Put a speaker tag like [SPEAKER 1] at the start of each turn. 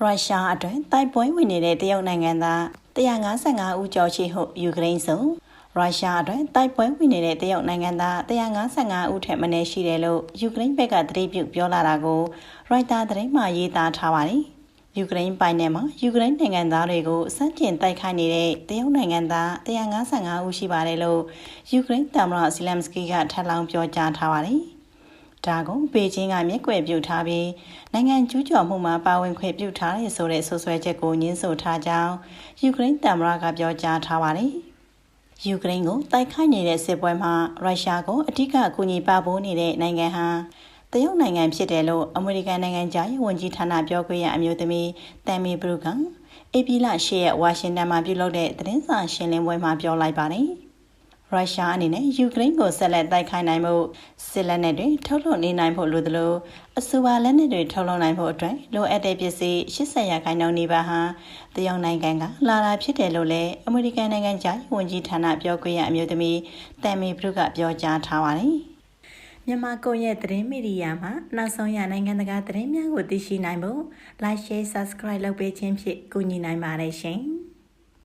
[SPEAKER 1] ရုရှားအတွင်းတိုက်ပွဲဝင်နေတဲ့တရုတ်နိုင်ငံသား155ဦးကျော်ရှိဟုယူကရိန်းဆိုရုရှားအတွင်းတိုက်ပွဲဝင်နေတဲ့တရုတ်နိုင်ငံသား155ဦးထက်မနည်းရှိတယ်လို့ယူကရိန်းဘက်ကသတင်းပြုပြောလာတာကိုရိုက်တာသတင်းမှရေးသားထားပါတယ်။ယူကရိန်းပိုင်နယ်မှာယူကရိန်းနိုင်ငံသားတွေကိုစန့်ကျင်တိုက်ခိုက်နေတဲ့တရုတ်နိုင်ငံသား155ဦးရှိပါတယ်လို့ယူကရိန်းသမ္မတဇီလမ်စကီကထပ်လောင်းပြောကြားထားပါတယ်။ ဒါကိုပေကျင်းကမျက်ကွယ်ပြုထားပြီးနိုင်ငံကျူးကျော်မှုမှာပါဝင်ခွင့်ပြုထားတဲ့ဆိုတဲ့ဆွဆွဲချက်ကိုညှင်းဆိုထားကြောင်းယူကရိန်းသမ္မတကပြောကြားထားပါတယ်။ယူကရိန်းကိုတိုက်ခိုက်နေတဲ့စစ်ပွဲမှာရုရှားကိုအထူးအကူအညီပပိုးနေတဲ့နိုင်ငံဟာတရုတ်နိုင်ငံဖြစ်တယ်လို့အမေရိကန်နိုင်ငံသားရေးဝန်ကြီးဌာနပြောခွင့်ရအမျိုးသမီးတမ်မီဘရုကအေပီလာရှေ့ရဲ့ဝါရှင်တန်မှာပြုလုပ်တဲ့သတင်းစာရှင်းလင်းပွဲမှာပြောလိုက်ပါတယ်။ ရုရှားအနေနဲ့ယူကရိန်းကိုဆက်လက်တိုက်ခိုက်နိုင်မှုစစ်လက်နက်တွေထုတ်လုပ်နေနိုင်ဖို့လိုသလိုအဆိုပါလက်နက်တွေထုတ်လုပ်နိုင်ဖို့အတွက်လိုအပ်တဲ့ပစ္စည်း80ရာခိုင်နှုန်းနီးပါးဟာတရုတ်နိုင်ငံကလာတာဖြစ်တယ်လို့လည်းအမေရိကန်နိုင်ငံသားဝန်ကြီးဌာနပြောခွင့်ရအမျိုးသမီးတမ်မီဘရုကပြောကြားထားပါတယ်မြန်မာကိုရဲ့သတင်းမီဒီယာမှာနောက်ဆုံးရနိုင်ငံတကာသတင်းများကိုသိရှိနိုင်ဖို့ Like Share Subscribe လုပ်ပေးခြင်းဖြင့်ကူညီနိုင်ပါတယ်ရှင်။